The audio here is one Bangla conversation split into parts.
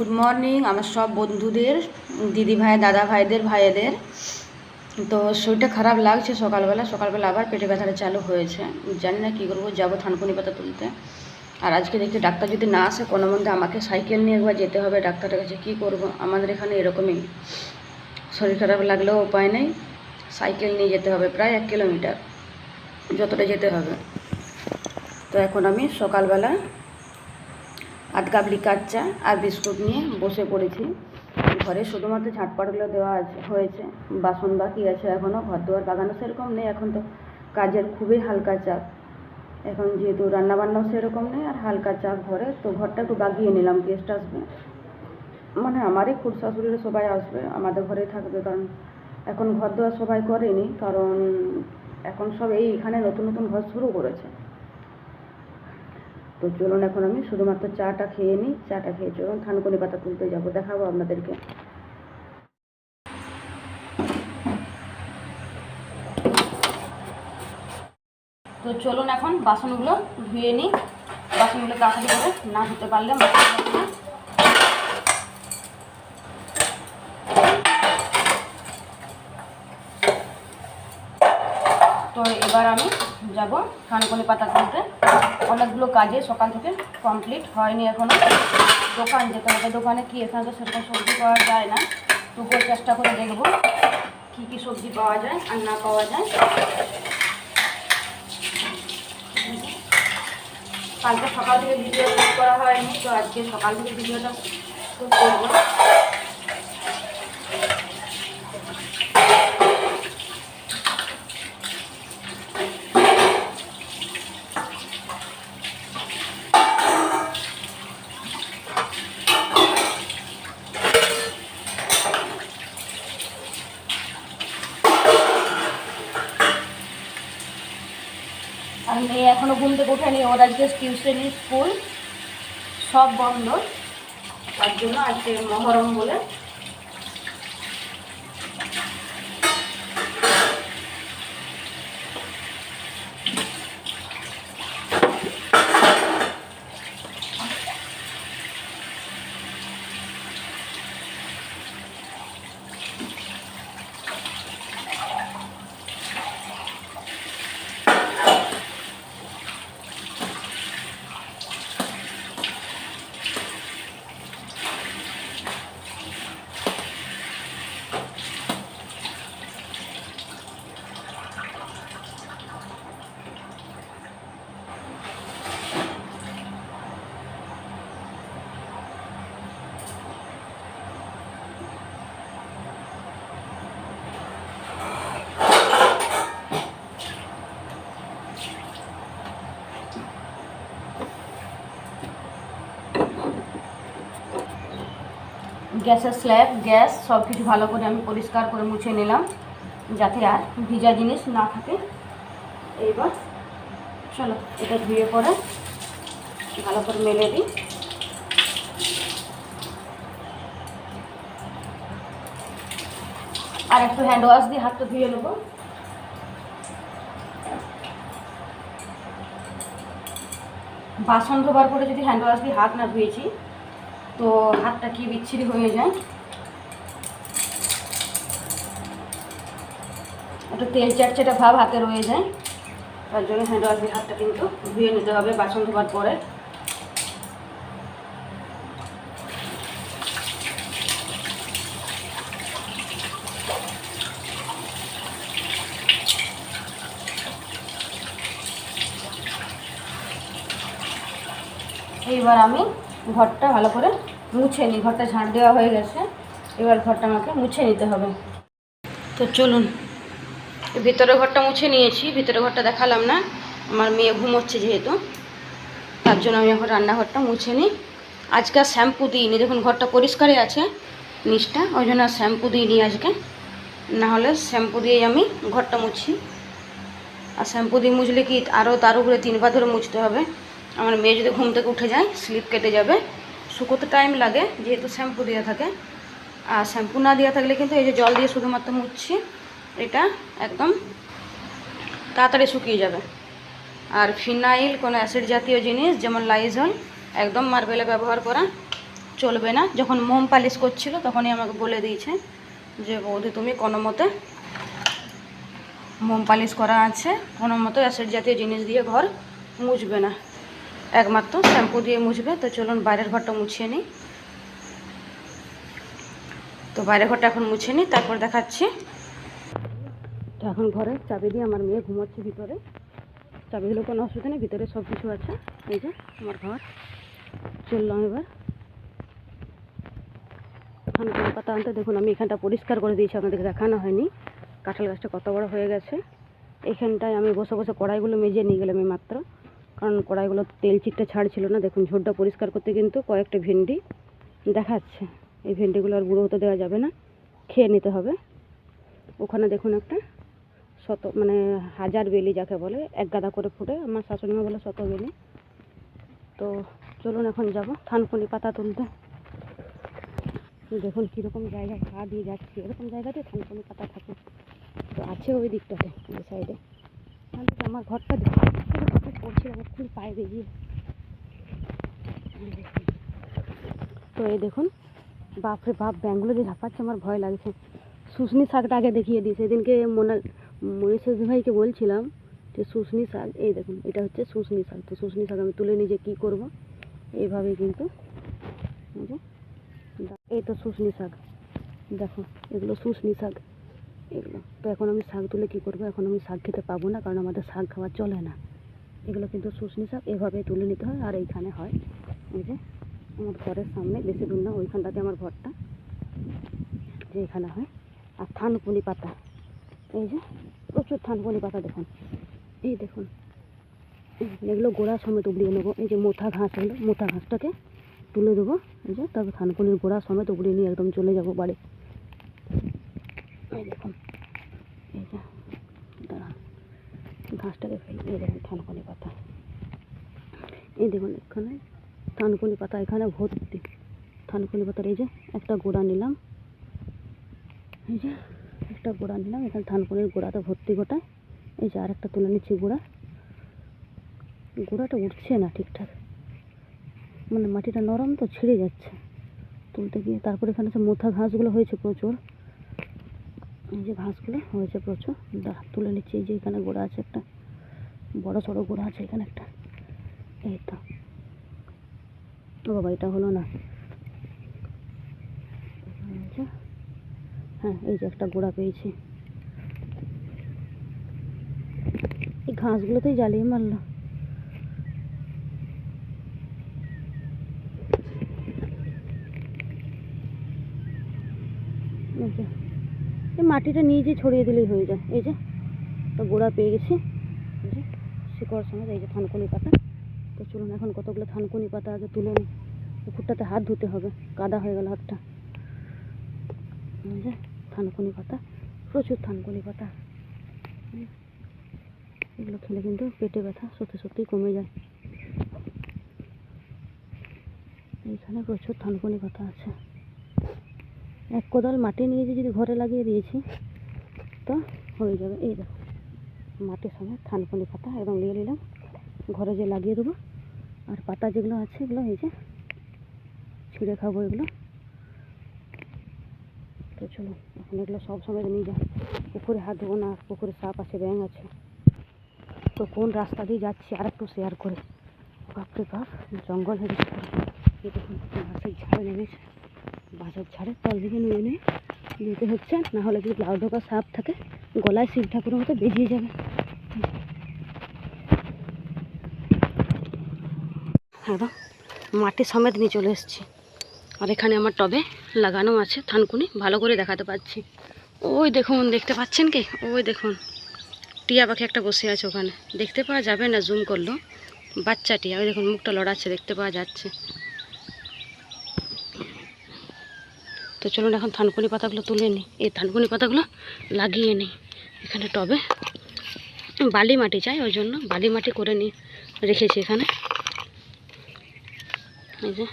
গুড মর্নিং, আমার সব বন্ধুদের দিদি ভাই দাদা ভাইদের ভাইয়েদের। তো শরীরটা খারাপ লাগছে সকালবেলা সকালবেলা আবার পেটে ব্যথাটা চালু হয়েছে। জানি না কী করব, যাব থানকুনি পাতা তুলতে। আর আজকে দেখছি ডাক্তার যদি না আসে, কোনো মধ্যে আমাকে সাইকেল নিয়ে একবার যেতে হবে ডাক্তারের কাছে, কী করব? আমাদের এখানে এরকমই। শরীর খারাপ লাগলেও উপায় নেই, সাইকেল নিয়ে যেতে হবে প্রায় এক কিলোমিটার, যতটা যেতে হবে। তো এখন আমি সকালবেলা আধ কাবলি কাচ্চা আর বিস্কুট নিয়ে বসে পড়েছি। ঘরে শুধুমাত্র ঝাঁটপাটগুলো দেওয়া আছে, হয়েছে। বাসন বাকি আছে এখনও ঘর দুয়ার বাগানো সেরকম নেই, এখন তো কাজের খুবই হালকা চাপ। এখন যেহেতু রান্নাবান্নাও সেরকম নেই আর হালকা চাপ ঘরে, তো ঘরটা একটু বাগিয়ে নিলাম গেস্ট আসবে। মানে আমারই খুব শাশুড়িরা সবাই আসবে, আমাদের ঘরেই থাকবে, কারণ এখন ঘর দেওয়া সবাই করেনি, কারণ এখন সব এই এখানে নতুন নতুন ঘর শুরু করেছে। তো চলুন এখন আমি শুধুমাত্র চাটা খেয়ে নিই, চাটা খেয়ে চলুন থানকুনি পাতা তুলতে যাব, দেখাবো আপনাদেরকে। তো চলুন এখন বাসনগুলো ধুয়ে নিই বাসনগুলো তাড়াতাড়ি করে না ধুতে পারলে তো এবার আমি যাব থানকুনি পাতা তুলতে। অনেকগুলো কাজে সকাল থেকে কমপ্লিট হয়নি এখনও দোকান যেতে হবে, দোকানে কি এখানে তো সেরকম সবজি পাওয়া যায় না। তবুও চেষ্টা করে দেখব কী কী সবজি পাওয়া যায় আর না পাওয়া যায়। কালকে সকাল থেকে ভিডিও করা হয়নি, তো আজকে সকাল থেকে ভিডিওটা করব। মেয়ে এখনও ঘুম থেকে ওঠেনি ওর আজকে টিউশনি, স্কুল, সব বন্ধ। তার জন্য আজকে মহরম বলে গ্যাসের স্ল্যাব, গ্যাস সব কিছু ভালো করে আমি পরিষ্কার করে মুছে নিলাম, যাতে আর ভিজা জিনিস না থাকে। এইবার চলো, এটা ধুয়ে পরে ভালো করে মেলে দিই। আর একটু হ্যান্ড ওয়াশ দিয়ে হাতটা ধুয়ে নেব। বাসন ধোবার পরে যদি হ্যান্ড ওয়াশ দিয়ে হাত না ধুয়েছি তো হাতটা কি বিচ্ছিরি হয়ে যায়? একটু তেল চাটচাটা ভাব হাতে রয়ে যায়। তার জন্য হ্যান্ড ওয়াশ দিয়ে হাতটা কিন্তু ধুয়ে নিতে হবে বাসন ধোবার পরে। এইবার আমি ঘরটা ভালো করে মুছে নিই ঘরটা ঝাঁট দেওয়া হয়ে গেছে। এবার ঘরটা আমাকে মুছে নিতে হবে। তো চলুন ভিতরের ঘরটা মুছে নিয়েছি ভিতরের ঘরটা দেখালাম না। আমার মেয়ে ঘুমোচ্ছে যেহেতু, তার জন্য আমি এখন রান্নাঘরটা মুছে নিই। আজকে আর শ্যাম্পু দিইনি, দেখুন ঘরটা পরিষ্কারই আছে নিচটা, ওই জন্য আর শ্যাম্পু দিইনি আজকে। না হলে শ্যাম্পু দিয়েই আমি ঘরটা মুছি। আর শ্যাম্পু দিয়ে মুছলে কি আরও তার উপরে তিনবার ধরে মুছতে হবে? আমার মেয়ে যদি ঘুম থেকে উঠে যায়, স্লিপ কেটে যাবে। শুকোতে টাইম লাগে, যেহেতু শ্যাম্পু দেওয়া থাকে। আর শ্যাম্পু না দেওয়া থাকলে কিন্তু এই যে জল দিয়ে শুধুমাত্র মুছছি এটা একদম তাড়াতাড়ি শুকিয়ে যাবে। আর ফিনাইল কোনো অ্যাসিড জাতীয় জিনিস, যেমন লাইজল একদম মার্বেলে ব্যবহার করা চলবে না। যখন মোম পালিশ করছিল, তখনই আমাকে বলে দিয়েছে যে, বৌদি, তুমি কোনো মতে মোম পালিশ করা আছে, কোনো মতো অ্যাসিড জাতীয় জিনিস দিয়ে ঘর মুছবে না। একমাত্র শ্যাম্পু দিয়ে মুছবে, তো চলুন বাইরের ঘরটা মুছিয়ে নিই। তো বাইরের ঘরটা এখন মুছে নিই, তারপর দেখাচ্ছি। তো এখন ঘরে চাবি দিয়ে আমার মেয়ে ঘুমাচ্ছে ভিতরে। চাবিগুলো কোনো অসুবিধা নেই, ভিতরে সব কিছু আছে। এই যে আমার ঘর। চললাম এবার। এখানে কোনো পাতা আনতে, দেখুন আমি এখানটা পরিষ্কার করে দিয়েছি, আপনাদেরকে দেখানো হয়নি। কাঁঠাল গাছটা কত বড় হয়ে গেছে। এখানটায় আমি বসে বসে কড়াইগুলো মেজে নিয়ে গেলাম এই মাত্র। কারণ কড়াইগুলো তেল চিটটা ছাড়ছিল না। দেখুন ঝোরটা পরিষ্কার করতে কিন্তু কয়েকটা ভেন্ডি দেখাচ্ছে। এই ভেন্ডিগুলো আর গুঁড়ো হতে দেওয়া যাবে না। খেয়ে নিতে হবে। ওখানে দেখুন একটা শত মানে হাজার বেলি যাকে বলে, এক গাদা করে ফুটে। আমার শাশুড়িমা বলে শত বেলি। তো চলুন এখন যাব থানকুনি পাতা তুলতে। দেখুন কীরকম জায়গায় পা দিয়ে যাচ্ছি। এরকম জায়গাতে থানকুনি পাতা থাকে। তো আছে ওই দিকটাতে, ওই সাইডে আমার ঘরটা দেখুন। পড়ছিল খুব পায়ে বেরিয়ে। তো এই দেখুন বাপরে বাপ ব্যাঙ্গুলো যে ঝাপাচ্ছে আমার ভয় লাগছে। শুশনি শাকটা আগে দেখিয়ে দিই সেদিনকে মনে মনীষের ভাইকে বলছিলাম যে শুশনি শাক এই দেখুন এটা হচ্ছে শুশনি শাক। তো শুশনি শাক আমি তুলে নিজে কী করব। এইভাবে কিন্তু এই যে, এই তো শুশনি শাক। দেখো এগুলো শুশনি শাক। এগুলো। তো এখন আমি শাক তুলে কী করব? এখন আমি শাক খেতে পাবো না কারণ আমাদের শাক খাওয়া চলে না। এগুলো কিন্তু শুশনি শাক এভাবে তুলে নিতে হয় আর এইখানে হয়। এই যে, আমার ঘরের সামনে, বেশি দূর না, ওইখানটাতে আমার ঘরটা, যে এখানে হয়। আর থানকুনি পাতা, এই যে, প্রচুর থানকুনি পাতা দেখুন। এই দেখুন, এগুলো গোড়া সমেত উবড়িয়ে নেব। এই যে মোথা ঘাস হলো, মোথা ঘাসটাকে তুলে দেবো। এই যে তারপর থানকুনির গোড়া সমেত উবড়িয়ে নিয়ে একদম চলে যাব বাড়ি। এই দেখুন, এই যে ঘাসটাকে ফেলি এই দেখুন থানকুনি পাতা। এই দেখুন এখানে, থানকুনি পাতা, এখানে ভর্তি। থানকুনি পাতার এই যে একটা গোড়া নিলাম। এই যে একটা গোড়া নিলাম, এখানে থানকুনির গোড়াটা ভর্তি গোটায় এই যে আরেকটা তুলে নিচ্ছি গোড়া। গোড়াটা উঠছে না ঠিকঠাক। মানে মাটিটা নরম তো ছিঁড়ে যাচ্ছে। তুলতে গিয়ে তারপরে এখানে সে মোথা ঘাসগুলো হয়েছে প্রচুর। এই যে ঘাসগুলো হয়েছে প্রচুর। দাঁড়া তুলে নিচ্ছি এই যে এখানে গোড়া আছে একটা। বড় সড়ো গোড়া আছে এখানে একটা। এই তো। বাবা এটা হলো না। যে, হ্যাঁ এই যে একটা গোড়া পেয়েছি। এই ঘাসগুলোতেই জ্বালিয়ে মারলো এই যে মাটিটা নিজে ছড়িয়ে দিলেই হয়ে যায়। এই যে তো গোড়া পেয়ে গেছি। যে, শিকড় সমেত, এই যে থানকুনি পাতা। তো চলুন এখন কতগুলো থানকুনি পাতা আগে তুলে নিই। পুকুরটাতে হাত ধুতে হবে, কাদা হয়ে গেল হাতটা। যে, থানকুনি পাতা, প্রচুর থানকুনি পাতা। এগুলো খেলে কিন্তু পেটে ব্যথা সত্যি সত্যিই কমে যায়। এইখানে প্রচুর থানকুনি পাতা আছে। এক কোদাল মাটি নিয়ে যে যদি ঘরে লাগিয়ে দিয়েছি, তো হয়ে যাবে। এই দেখো, মাটির সঙ্গে থানকুনি পাতা একদম নিয়ে নিলাম। ঘরে যে লাগিয়ে দেবো, আর পাতা যেগুলো আছে এগুলো এই যে ছিঁড়ে খাব এগুলো। তো চলো, এখন এগুলো সব সময় নিয়ে যাই। পুকুরে হাত দেবো না, পুকুরে সাপ আছে, ব্যাঙ আছে। তো কোন রাস্তা দিয়ে যাচ্ছি আর একটু শেয়ার করে। বাপরে বাপ, জঙ্গল হয়ে গেছে। ঝাড়ে নেমেছে বাঁশের ঝাড়ে তল দিকে নিয়ে নিয়ে যেতে হচ্ছে। না হলে যদি লাউ ঢোকা সাপ থাকে, গলায় শিব ঠাকুরের মতো বেরিয়ে যাবে। একদম মাটি সমেত নিয়ে চলে এসেছি। আর এখানে আমার টবে লাগানো আছে থানকুনি, ভালো করে দেখাতে পাচ্ছি। ওই দেখুন, দেখতে পাচ্ছেন কি? ওই দেখুন, টিয়া পাখি একটা বসে আছে ওখানে। দেখতে পাওয়া যাবে না জুম করল। বাচ্চা টিয়া ওই দেখুন, মুখটা লড়াচ্ছে, দেখতে পাওয়া যাচ্ছে। তো চলুন এখন থানকুনি পাতাগুলো তুলে নিই। এই থানকুনি পাতাগুলো লাগিয়ে নিই। এখানে টবে বালি মাটি চাই, ওই জন্য বালি মাটি করে নিই, রেখেছি এখানে। এই যে,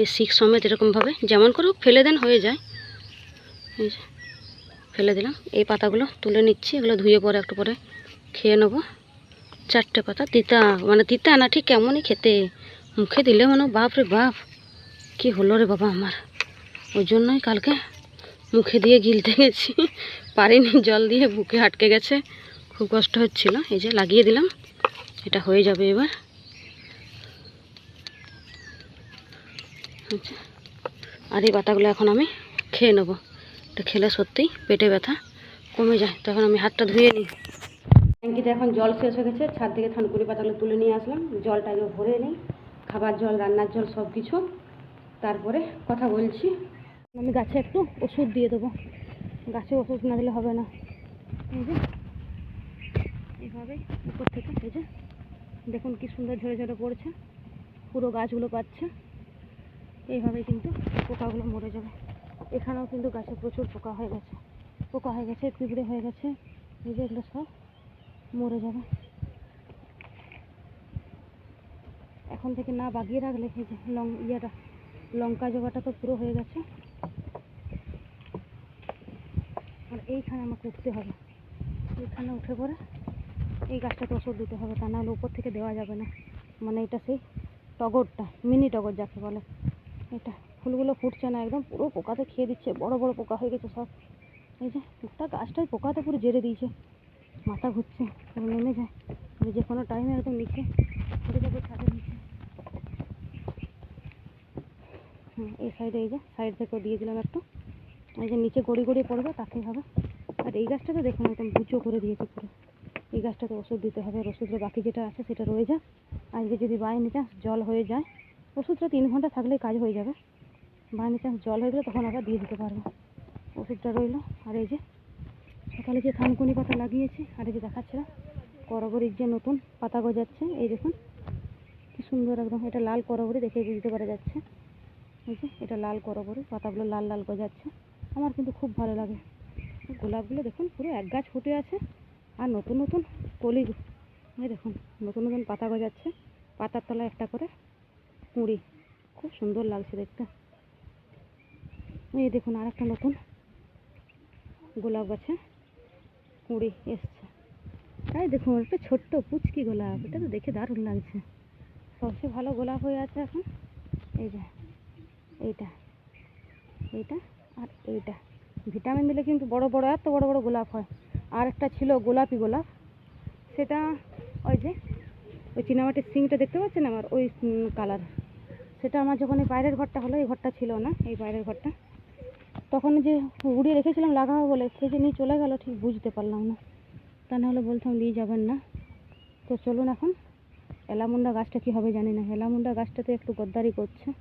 এই শিক সমেত এরকমভাবে যেমন করে ফেলে দেন, হয়ে যায়। এই যে, ফেলে দিলাম। এই পাতাগুলো তুলে নিচ্ছি, এগুলো ধুয়ে পরে একটু পরে খেয়ে নেব। চারটে পাতা, তিতা মানে তিতা না, ঠিক কেমনই খেতে। মুখে দিলে মনে বাপ রে বাপ, কি হলো রে বাবা আমার। ওই জন্যই কালকে মুখে দিয়ে গিলতে গেছি। পারিনি, জল দিয়ে বুকে আটকে গেছে। খুব কষ্ট হচ্ছিল, এই যে লাগিয়ে দিলাম। এটা হয়ে যাবে এবার। আচ্ছা আর এই পাতাগুলো এখন আমি খেয়ে নেব। এটা খেলে সত্যিই পেটে ব্যথা কমে যায়। তখন আমি হাতটা ধুয়ে নিই। ট্যাঙ্কিতে এখন জল শেষ হয়ে গেছে। ছাদ থেকে থানকুনি পাতাগুলো তুলে নিয়ে আসলাম। জলটাকে ভরে নিই। খাবার জল, রান্নার জল সব কিছু তারপরে কথা বলছি। আমি গাছে একটু ওষুধ দিয়ে দেবো। গাছে ওষুধ না দিলে হবে না। এই যে, এইভাবে উপর থেকে, এই যে, দেখুন কি সুন্দর ঝরে ঝরে পড়ছে। পুরো গাছগুলো পাচ্ছে। এইভাবেই কিন্তু পোকাগুলো মরে যাবে। এখানেও কিন্তু গাছে প্রচুর পোকা হয়ে গেছে। পোকা হয়ে গেছে, পিঁপড়ে হয়ে গেছে, এই যে এগুলো সব মরে যাবে। এখন থেকে না বাগিয়ে রাখলে, এই যে লং ইয়েটা, লঙ্কা জোগাটা তো পুরো হয়ে গেছে। আর এইখানে আমাকে উঠতে হবে। এইখানে উঠে পরে এই গাছটাতে ওষুধ দিতে হবে, তা নাহলে উপর থেকে দেওয়া যাবে না। মানে এটা সেই টগরটা, মিনি টগর যাকে বলে। এটা ফুলগুলো ফুটছে না একদম, পুরো পোকাতে খেয়ে দিচ্ছে, বড় বড় পোকা হয়ে গেছে সব। এই যে গোটা গাছটাই পোকাতে পুরো জেরে দিয়েছে। মাথা ঘুরছে নেমে যায়। যে কোনো টাইমে একদম নিচে পড়ে যাবে নিচে এই সাইডে এই যে সাইড থেকেও দিয়ে দিলাম একটু। এই যে নিচে গড়ি গড়িয়ে পড়বে, তাতেই হবে। আর এই গাছটা তো দেখুন, একদম বুচো করে দিয়েছে পুরো। এই গাছটাতে ওষুধ দিতে হবে আর ওষুধের বাকি যেটা আছে সেটা রয়ে যাক। আজকে যদি বাইনি চান্স জল হয়ে যায়, ওষুধটা তিন ঘণ্টা থাকলেই কাজ হয়ে যাবে। বাইনি চান্স জল হয়ে গেলে তখন আবার দিয়ে দিতে পারব। ওষুধটা রইল। আর এই যে, সকালে যে থানকুনি পাতা লাগিয়েছি, আর এই যে দেখাচ্ছিলাম করবরির যে নতুন পাতা গজাচ্ছে, এই দেখুন, কি সুন্দর একদম। এটা লাল করবরি দেখে বুঝতে পারা যাচ্ছে। এই যে, এটা লাল করবরি, পাতাগুলো লাল লাল গজাচ্ছে। আমার কিন্তু খুব ভালো লাগে। গোলাপগুলো দেখুন, পুরো এক গাছ ফুটে আছে। আর নতুন নতুন কলি এই দেখুন, নতুন নতুন পাতা গজাচ্ছে। পাতার তলায় একটা করে কুঁড়ি। খুব সুন্দর লাগছে দেখতে। এই দেখুন আর একটা নতুন গোলাপ গাছে কুঁড়ি এসছে। তাই দেখুন, একটা ছোট্ট পুচকি গোলাপ। এটা তো দেখে দারুণ লাগছে। সবচেয়ে ভালো গোলাপ হয়ে আছে এখন। এই যে, এইটা। এইটা আর এইটা। ভিটামিন দিলে কিন্তু বড় বড়, এত বড় বড় গোলাপ হয়। আর একটা ছিল গোলাপি গোলাপ। সেটা ওই যে, ওই চীনামাটির সিংটা দেখতে পাচ্ছেন আমার? ওই কালার। সেটা আমার যখন এই বাইরের ঘরটা হলো, এই ঘরটা ছিল না, এই বাইরের ঘরটা। তখন যে উড়িয়ে রেখেছিলাম লাগাবো বলে, সে যে নিয়ে চলে গেল, ঠিক বুঝতে পারলাম না। তা নাহলে বলতাম নিয়ে যাবেন না। তো চলুন এখন, এলামুন্ডা গাছটা কী হবে জানি না। এলামুন্ডা গাছটাতে একটু গদ্দারি করছে।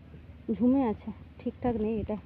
ঝুমে আছে। ঠিকঠাক নেই এটা।